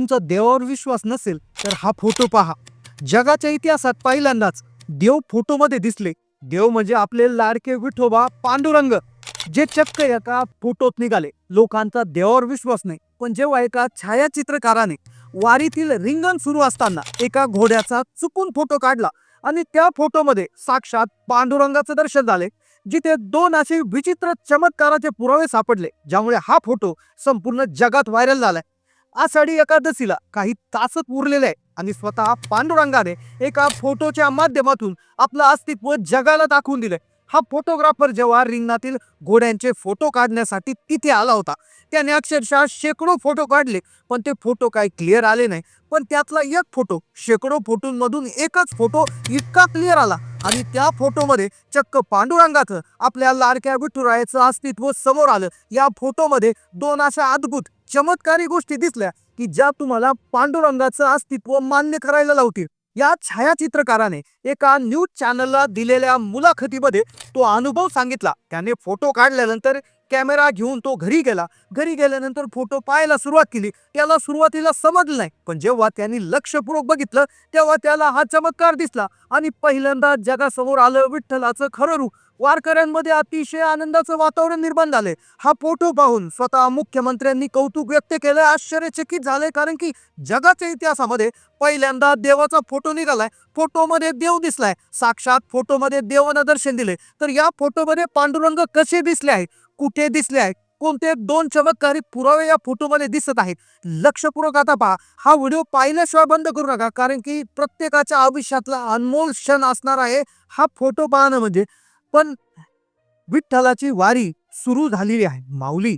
तुमचा देवावर विश्वास नसेल तर हा फोटो पहा. जगाच्या इतिहासात पहिल्यांदाच देव फोटोमध्ये दिसले. देव म्हणजे आपले लाडके विठोबा पांडुरंग जे चक्क एका फोटोत निघाले. लोकांचा देवावर विश्वास नाही पण जेव्हा एका छायाचित्रकाराने वारीतील रिंगण सुरू असताना एका घोड्याचा चुकून फोटो काढला आणि त्या फोटोमध्ये साक्षात पांडुरंगाचं दर्शन झाले जिथे दोन असे विचित्र चमत्काराचे पुरावे सापडले ज्यामुळे हा फोटो संपूर्ण जगात व्हायरल झालाय. आषाढी एकादशीला काही तासच उरलेले आहे आणि स्वतः पांडुरंगाने एका फोटोच्या माध्यमातून आपलं अस्तित्व जगाला दाखवून दिलंय. हा फोटोग्राफर जेव्हा रिंगणातील घोड्यांचे फोटो काढण्यासाठी तिथे आला होता त्याने अक्षरशः शेकडो फोटो काढले. पण ते फोटो काय क्लिअर आले नाही. पण त्यातला एक फोटो शेकडो फोटोंमधून एकच फोटो इतका क्लिअर आला. आणि त्या फोटोमध्ये चक्क पांडुरंगाचं आपल्या लाडक्या विठुरायाचं अस्तित्व समोर आलं. या फोटोमध्ये दोन अशा अद्भुत चमत्कारी गोष्टी दिसल्या की ज्या तुम्हाला पांडुरंगाचं अस्तित्व मान्य करायला लावतील. या छायाचित्रकाराने एका न्यूज चॅनलला दिलेल्या मुलाखतीमध्ये तो अनुभव सांगितला. त्याने फोटो काढल्यानंतर कॅमेरा घेऊन तो घरी गेला. घरी गेल्यानंतर फोटो पाहायला सुरुवात केली. त्याला सुरुवातीला समजलं नाही. पण जेव्हा त्यांनी लक्षपूर्वक बघितलं तेव्हा त्याला हा चमत्कार दिसला. आणि पहिल्यांदा जगासमोर आलं विठ्ठलाचं खरं रूप. वारकऱ्यांमध्ये अतिशय आनंदाचं वातावरण निर्माण झाले हा फोटो पाहून स्वतः मुख्यमंत्र्यांनी कौतुक व्यक्त केलं आश्चर्यचकित झाले कारण की जगाच्या इतिहासामध्ये पहिल्यांदा देवाचा फोटो निघालाय. फोटोमध्ये देव दिसलाय. साक्षात फोटोमध्ये देवानं दर्शन दिले तर या फोटोमध्ये पांडुरंग कसे दिसले आहे कुठे दिसले आहे कोणते दोन चमत्कारी पुरावे या फोटोमध्ये दिसत आहेत? लक्षपूर्वक आता पहा. हा व्हिडिओ पाहिल्याशिवाय बंद करू नका. कारण की प्रत्येकाच्या आयुष्यातला अनमोल क्षण असणार आहे. हा फोटो पाहणं म्हणजे पण विठ्ठलाची वारी सुरू झालेली आहे. माऊली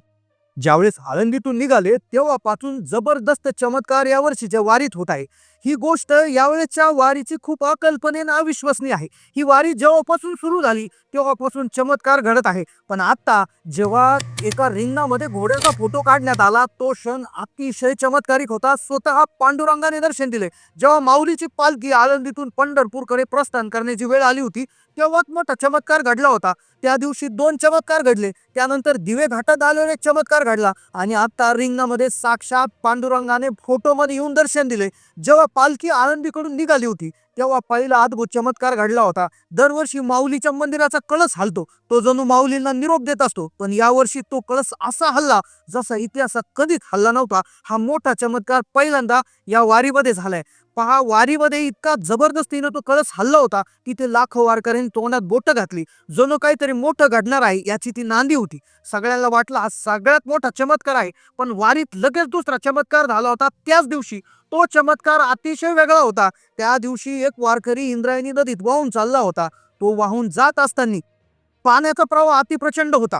ज्यावेळेस आळंदीतून निघाले तेव्हापासून जबरदस्त चमत्कार या वर्षीच्या वारीत होत आहे. ही गोष्ट यावेळेच्या वारीची खूप अकल्पनेनं अविश्वसनीय आहे. ही वारी जेव्हापासून सुरू झाली तेव्हापासून चमत्कार घडत आहे. पण आता जेव्हा एका रिंगणामध्ये घोड्याचा फोटो काढण्यात आला तो क्षण अतिशय चमत्कारिक होता. स्वतः पांडुरंगाने दर्शन दिले. जेव्हा माऊलीची पालखी आळंदीतून पंढरपूरकडे प्रस्थान करण्याची वेळ आली होती तेव्हाच मोठा चमत्कार घडला होता. त्या दिवशी दोन चमत्कार घडले. त्यानंतर दिवे घाटात आल्यावर एक चमत्कार घडला आणि आता रिंगणामध्ये साक्षात पांडुरंगाने फोटोमध्ये येऊन दर्शन दिले. जेव्हा पालखी आळंदीकडून निघाली होती तेव्हा पहिला अद्भुत चमत्कार घडला होता. दरवर्षी माऊलीच्या मंदिराचा कळस हलतो. तो जणू माऊलींना निरोप देत असतो. पण यावर्षी तो कळस असा हल्ला जसा इतिहासात कधीच हल्ला नव्हता. हा मोठा चमत्कार पहिल्यांदा या वारीमध्ये झालाय. पहा वारीमध्ये इतका जबरदस्तीनं तो कळस हल्ला होता तिथे लाखो वारकऱ्यांनी तोंडात बोटं घातली. जणू काहीतरी मोठं घडणार आहे याची ती नांदी होती. सगळ्यांना वाटला हा सगळ्यात मोठा चमत्कार आहे. पण वारीत लगेच दुसरा चमत्कार झाला होता त्याच दिवशी. तो चमत्कार अतिशय वेगळा होता. त्या दिवशी एक वारकरी इंद्रायणी नदीत वाहून चालला होता. तो वाहून जात असताना पाण्याचा प्रवाह अतिप्रचंड होता.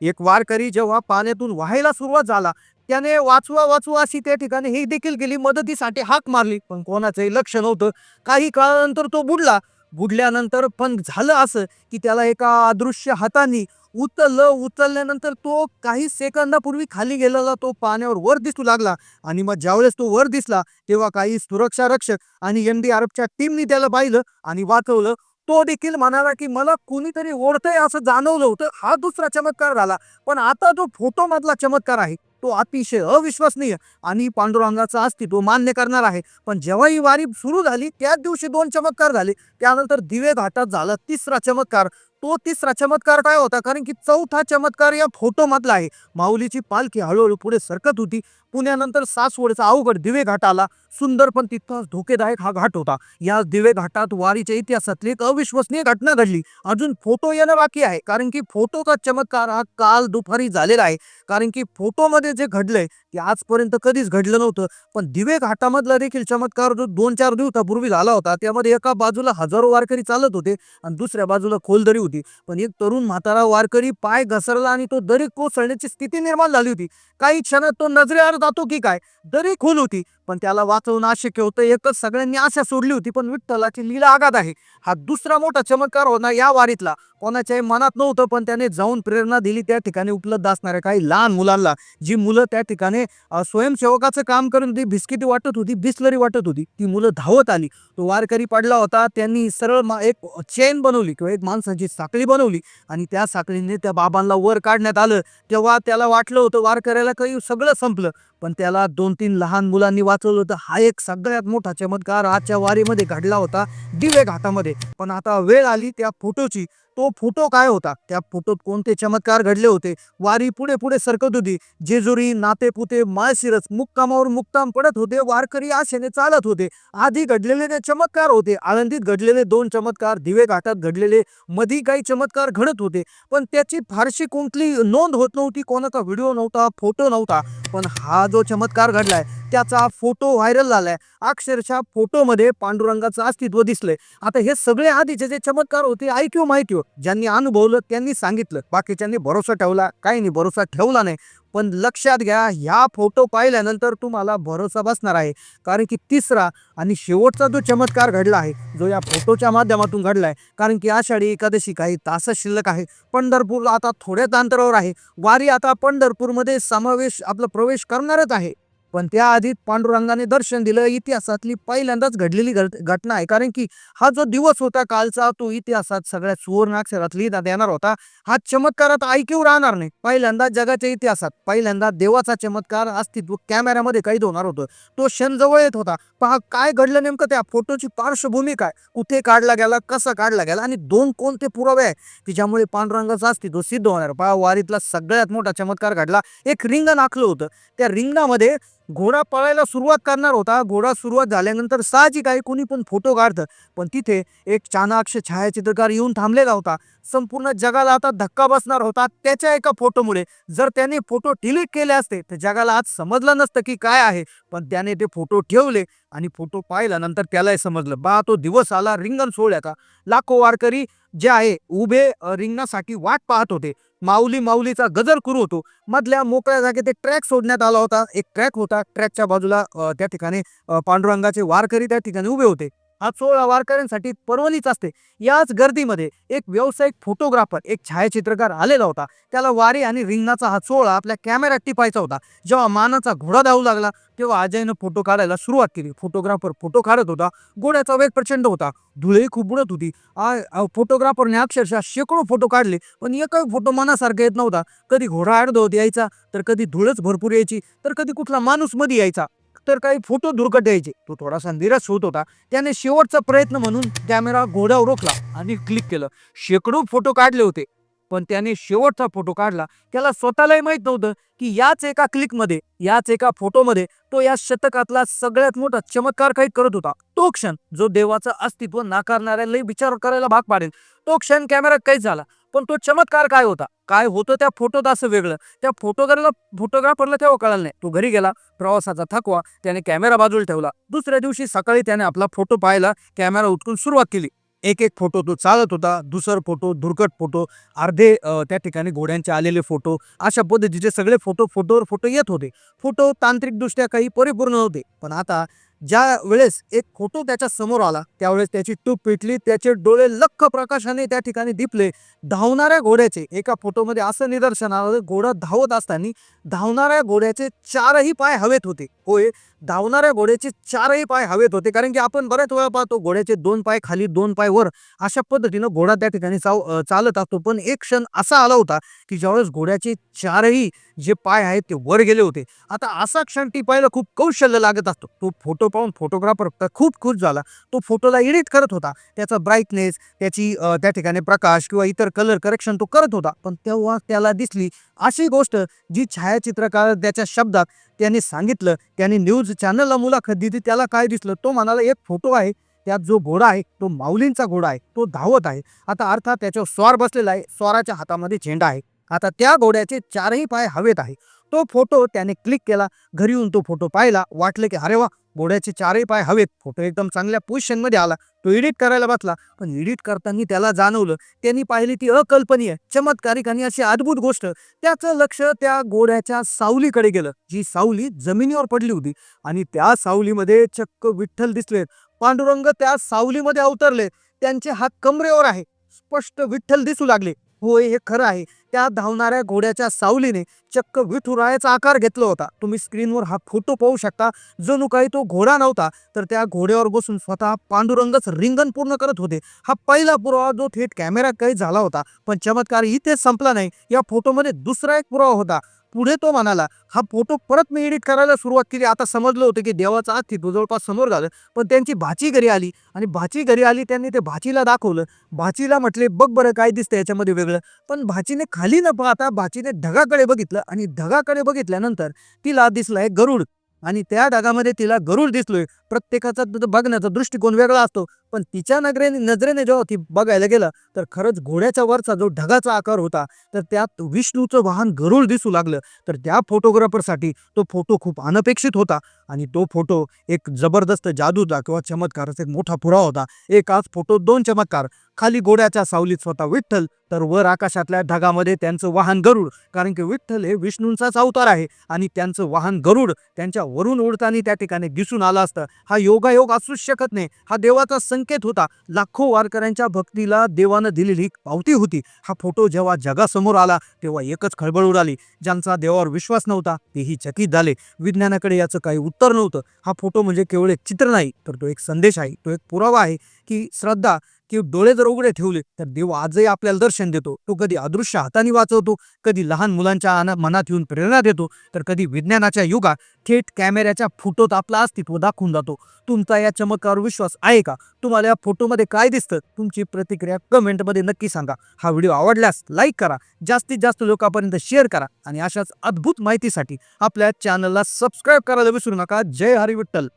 एक वारकरी जेव्हा पाण्यातून व्हायला सुरुवात झाला त्याने वाचवा वाचवा अशी त्या ठिकाणी ही देखील गेली मदतीसाठी हाक मारली. पण कोणाचंही लक्ष नव्हतं. काही काळानंतर तो बुडला. बुडल्यानंतर पण झालं असं की त्याला एका अदृश्य हाताने उचललं. उचलल्यानंतर तो काही सेकंदापूर्वी खाली गेलेला तो पाण्यावर वर दिसू लागला. आणि मग ज्यावेळेस तो वर दिसला तेव्हा काही सुरक्षा रक्षक आणि एन डी आर एफच्या टीमनी त्याला पाहिलं आणि वाचवलं. तो देखील म्हणाला की मला कुणीतरी ओढतंय असं जाणवलं होतं. हा दुसरा चमत्कार झाला. पण आता जो फोटो मधला चमत्कार आहे. तो अतिशय अविश्वसनीय आणि पांडुरंगाचं अस्तित्व मान्य करणार आहे. पण जेव्हा ही वारी सुरू झाली त्याच दिवशी दोन चमत्कार झाले. त्यानंतर दिवे घाटात झाला तिसरा चमत्कार. तो तिसरा चमत्कार काय होता? कारण की चौथा चमत्कार या फोटोमधला आहे. माऊलीची पालखी हळूहळू पुढे सरकत होती. पुण्यानंतर सासवडचा अवघड दिवे घाट आला. सुंदर पण तितकाच धोकेदायक हा घाट होता. या दिवे घाटात वारीच्या इतिहासातली एक अविश्वसनीय घटना घडली. अजून फोटो येणं बाकी आहे. कारण की फोटोचा चमत्कार हा काल दुपारी झालेला आहे. कारण की फोटोमध्ये जे घडलंय ते आजपर्यंत कधीच घडलं नव्हतं. पण दिवे घाटामधला देखील चमत्कार जो दोन चार दिवसापूर्वी झाला होता त्यामध्ये एका बाजूला हजारो वारकरी चालत होते आणि दुसऱ्या बाजूला खोलदरी होती. पण एक तरुण म्हातारा वारकरी पाय घसरला आणि तो दरी कोसळण्याची स्थिती निर्माण झाली होती. काही क्षणात तो नजरेआड जातो की काय? दरी खोल होती. पण त्याला वाचवणं अशक्य होतं. एकच सगळ्यांनी आशा सोडली होती पण विठ्ठलाची लीला आघात आहे. हा दुसरा मोठा चमत्कार होणार या वारीतला. कोणाच्याही मनात नव्हतं पण त्याने जाऊन प्रेरणा दिली त्या ठिकाणी उपलब्ध असणाऱ्या काही लहान मुलांना. जी मुलं त्या ठिकाणी स्वयंसेवकाचं काम करून ती बिस्किटी वाटत होती बिस्लरी वाटत होती. ती मुलं धावत आली. तो वारकरी पडला होता. त्यांनी सरळ मा- एक चेन बनवली किंवा एक माणसाची साखळी बनवली आणि त्या साखळीने त्या बाबांना वर काढण्यात आलं. तेव्हा त्याला वाटलं होतं वारकऱ्याला काही सगळं संपलं. पण त्याला दोन तीन लहान मुलांनी वाचवलं होतं. हा एक सगळ्यात मोठा चमत्कार आजच्या वारीमध्ये घडला होता दिवे घाटामध्ये. पण आता वेळ आली त्या फोटोची. तो फोटो काय होता? त्या फोटोत कोणते चमत्कार घडले होते? वारी पुढे पुढे सरकत होती. जेजुरी नातेपुते माळशिरस मुक्कामावर मुक्काम पडत होते. वारकरी आशेने चालत होते. आधी घडलेले ते चमत्कार होते. आनंदीत घडलेले दोन चमत्कार दिवे घाटात घडलेले मधी काही चमत्कार घडत होते. पण त्याची फारशी कोणती नोंद होत नव्हती. कोणाचा व्हिडिओ नव्हता फोटो नव्हता. पण हा जो चमत्कार घडलाय त्याचा फोटो व्हायरल झालाय. अक्षरशः फोटोमध्ये पांडुरंगाचं अस्तित्व दिसलंय. आता हे सगळे आधीचे जे चमत्कार होते ऐक्यू माहिती ज्यांनी अनुभवलं त्यांनी सांगितलं. बाकीच्यांनी भरोसा ठेवला काही नाही भरोसा ठेवला नाही. पण लक्षात घ्या ह्या फोटो पाहिल्यानंतर तुम्हाला भरोसा बसणार आहे. कारण की तिसरा आणि शेवटचा जो चमत्कार घडला आहे जो या फोटोच्या माध्यमातून घडला आहे कारण की आषाढी एकादशी काही तास शिल्लक आहे. पंढरपूर आता थोड्याच अंतरावर आहे. वारी आता पंढरपूरमध्ये समावेश आपला प्रवेश करणारच आहे. पण त्याआधी पांडुरंगाने दर्शन दिलं. इतिहासातली पहिल्यांदाच घडलेली घट- घटना आहे. कारण की हा जो दिवस होता कालचा तो इतिहासात सगळ्या सुवर्ण अक्षरात लिहिण्यात येणार होता. हा चमत्कारात ऐकीव राहणार नाही. पहिल्यांदा जगाच्या इतिहासात पहिल्यांदा देवाचा चमत्कार अस्तित्व कॅमेऱ्यामध्ये कैद होणार होतं. तो क्षण जवळ येत होता. पहा काय घडलं नेमकं त्या फोटोची पार्श्वभूमी काय? कुठे काढला गेला कसा काढला गेला? आणि दोन कोणते पुरावे आहे की ज्यामुळे पांडुरंगाचं अस्तित्व सिद्ध होणार? पहा वारीतला सगळ्यात मोठा चमत्कार घडला. एक रिंगण आखलं होतं. त्या रिंगणामध्ये घोडा पळायला सुरुवात करणार होता. घोडा सुरुवात झाल्यानंतर साहजिक आहे कोणी पण फोटो काढतं. पण तिथे एक चाणाक्ष छायाचित्रकार येऊन थांबलेला होता. संपूर्ण जगाला आता धक्का बसणार होता त्याच्या एका फोटोमुळे. जर त्याने फोटो डिलीट केले असते तर जगाला आज समजलं नसतं की काय आहे. पण त्याने ते फोटो ठेवले आणि फोटो पाहिल्यानंतर त्यालाही समजलं. बा तो दिवस आला रिंगण सोहळ्याचा. लाखो वारकरी जे आहे उभे रिंगणासाठी वाट पाहत होते. माऊली माऊलीचा गजर करू होतो. मधल्या मोकळ्या जागेत एक ट्रॅक सोडण्यात आला होता. एक ट्रॅक होता. ट्रॅकच्या बाजूला त्या ठिकाणी पांडुरंगाचे वारकरी त्या ठिकाणी उभे होते. हा सोहळा वारकऱ्यांसाठी पर्वणीच असते. याच गर्दीमध्ये एक व्यावसायिक फोटोग्राफर एक छायाचित्रकार आलेला होता. त्याला वारी आणि रिंगणाचा हा सोहळा आपल्या कॅमेऱ्यात टिपायचा होता. जेव्हा मानाचा घोडा धावू लागला तेव्हा अजयनं फोटो काढायला सुरुवात केली. फोटोग्राफर फोटो काढत होता. घोड्याचा वेग प्रचंड होता. धुळेही खूप उडत होती. आ- आ- फोटोग्राफरने अक्षरशः शेकडो फोटो काढले पण एकही फोटो मनासारखा येत नव्हता. कधी घोडा अर्धवत यायचा तर कधी धुळच भरपूर यायची तर कधी कुठला माणूसमध्ये यायचा. तर काही फोटो धुरकट यायचे तो थोडासा निराश होत होता. त्याने शेवटचा प्रयत्न म्हणून कॅमेरा घोड्यावर रोखला आणि क्लिक केलं. शेकडो फोटो काढले होते. पण त्याने शेवटचा फोटो काढला. त्याला स्वतःलाही माहीत नव्हतं की याच एका क्लिकमध्ये याच एका फोटोमध्ये तो या शतकातला सगळ्यात मोठा चमत्कार काही करत होता. तो क्षण जो देवाचं अस्तित्व नाकारणाऱ्यालाही विचार करायला भाग पाडेल. तो क्षण कॅमेरा काहीच झाला. पण तो चमत्कार काय होता? काय होतं त्या फोटोत असं वेगळं. त्या फोटोग्राला फोटोग्राफरला तेव्हा कळालं नाही. तो घरी गेला प्रवासाचा थकवा त्याने कॅमेरा बाजूला ठेवला. दुसऱ्या दिवशी सकाळी त्याने आपला फोटो पाहायला कॅमेरा उचलून सुरुवात केली. एक एक फोटो तो चालत होता दुसर फोटो दुर्गट फोटो अर्धे त्या ठिकाणी घोड्यांचे आलेले फोटो अशा पद्धतीचे सगळे फोटो फोटोवर फोटो येत होते. फोटो तांत्रिकदृष्ट्या काही परिपूर्ण होते पण आता ज्या वेळेस एक फोटो त्याच्यासमोर आला त्यावेळेस त्याची टूप पिटली त्याचे डोळे लख प्रकाशाने त्या ठिकाणी दिपले. धावणाऱ्या घोड्याचे एका फोटोमध्ये असं निदर्शन आलं घोडा धावत असताना धावणाऱ्या घोड्याचे चारही पाय हवेत होते. होय धावणाऱ्या घोड्याचे चारही पाय हवेत होते. कारण की आपण बऱ्याच वेळा पाहतो घोड्याचे दोन पाय खाली दोन पाय वर. अशा पद्धतीनं घोडा त्या ठिकाणी चाव चालत असतो. पण एक क्षण असा आला होता की ज्यावेळेस घोड्याचे चारही जे पाय आहेत ते वर गेले होते. आता असा क्षण टिपायला खूप कौशल्य लागत असतो. तो फोटो पाहून फोटोग्राफर खूप खुश झाला. तो फोटोला एडिट करत होता. त्याचा ब्राईटनेस त्याची त्या ठिकाणी प्रकाश किंवा इतर कलर करेक्शन तो करत होता. पण तेव्हा त्याला दिसली अशी गोष्ट जी छायाचित्रकार त्याच्या शब्दात त्याने सांगितलं. त्याने न्यूज चॅनलला मुलाखत दिली. त्याला काय दिसलं? तो म्हणाला एक फोटो आहे. त्यात जो घोडा आहे तो माऊलींचा घोडा आहे. तो धावत आहे. आता अर्थात त्याच्यावर स्वार बसलेला आहे. स्वाराच्या हातामध्ये झेंडा आहे. आता त्या घोड्याचे चारही पाय हवेत आहे. तो फोटो त्याने क्लिक केला. घरी येऊन तो फोटो पाहिला. वाटलं की अरे वा घोड्याचे चारही पाय हवेत. फोटो एकदम चांगल्या पोझिशनमध्ये आला. तो एडिट करायला बसला. पण एडिट करताना त्याला जाणवलं त्यांनी पाहिली ती अकल्पनीय चमत्कारिक आणि अशी अद्भुत गोष्ट. त्याचं लक्ष त्या घोड्याच्या सावलीकडे गेलं. जी सावली जमिनीवर पडली होती आणि त्या सावलीमध्ये चक्क विठ्ठल दिसलेत. पांडुरंग त्या सावलीमध्ये अवतरले. त्यांचे हात कमरेवर आहे. स्पष्ट विठ्ठल दिसू लागले. होय हे खरं आहे. त्या धावणाऱ्या घोड्याच्या सावलीने चक्क विठुरायाचा आकार घेतला होता. तुम्ही स्क्रीनवर हा फोटो पाहू शकता. जणू काही तो घोडा नव्हता तर त्या घोड्यावर बसून स्वतः पांडुरंगच रिंगण पूर्ण करत होते. हा पहिला पुरावा जो थेट कॅमेरा काही झाला होता पण चमत्कार इथेच संपला नाही. या फोटोमध्ये दुसरा एक पुरावा होता. पुढे तो म्हणाला हा फोटो परत मी एडिट करायला सुरुवात केली. आता समजलं होतं की देवाचं अस्तित्व जवळपास समोर झालं. पण त्यांची भाची घरी आली आणि भाची घरी आली त्यांनी ते भाचीला दाखवलं. भाचीला म्हटले बघ बरं काय दिसतं याच्यामध्ये वेगळं. पण भाचीने खाली न पाहता भाचीने ढगाकडे बघितलं आणि ढगाकडे बघितल्यानंतर तिला दिसलाय गरुड. आणि त्या ढगामध्ये तिला गरुड दिसलोय. प्रत्येकाचा बघण्याचा दृष्टिकोन वेगळा असतो. पण तिच्या नजरेने नजरेने जेव्हा ती बघायला गेलं तर खरंच घोड्याच्या वरचा जो ढगाचा आकार होता तर त्यात विष्णूचं वाहन गरुड दिसू लागलं. तर त्या फोटोग्राफरसाठी तो फोटो खूप अनपेक्षित होता आणि तो फोटो एक जबरदस्त जादूचा किंवा चमत्काराचा एक मोठा पुरावा होता. एकाच फोटो दोन चमत्कार. खाली घोड्याच्या सावलीत स्वतः विठ्ठल तर वर आकाशातल्या ढगामध्ये त्यांचं वाहन गरुड. कारण की विठ्ठल हे विष्णूंचाच अवतार आहे आणि त्यांचं वाहन गरुड त्यांच्या वरून उडताना त्या ठिकाणी दिसून आला असतं. हा योगायोग असूच शकत नाही. हा देवाचा संकेत होता. लाखो वारकऱ्यांच्या भक्तीला देवानं दिलेली एक पावती होती. हा फोटो जेव्हा जगासमोर आला तेव्हा एकच खळबळ उडाली. ज्यांचा देवावर विश्वास नव्हता तेही चकित झाले. विज्ञानाकडे याचं काही उत्तर नव्हतं. हा फोटो म्हणजे केवळ एक चित्र नाही तर तो एक संदेश आहे. तो एक पुरावा आहे की श्रद्धा की डोळे जर उघडे ठेवले तर देव आजही आपल्याला दर्शन देतो. तो कधी अदृश्य हाताने वाचवतो कधी लहान मुलांच्या मनात येऊन प्रेरणा देतो तर कधी विज्ञानाच्या युगात थेट कॅमेऱ्याच्या फोटोत आपलं अस्तित्व दाखवून जातो. तुमचा या चमत्कार विश्वास आहे का? तुम्हाला या फोटोमध्ये काय दिसतं? तुमची प्रतिक्रिया कमेंटमध्ये नक्की सांगा. हा व्हिडिओ आवडल्यास लाईक करा जास्तीत जास्त लोकांपर्यंत शेअर करा आणि अशाच अद्भुत माहितीसाठी आपल्या चॅनलला सबस्क्राईब करायला विसरू नका. जय हरी विठ्ठल.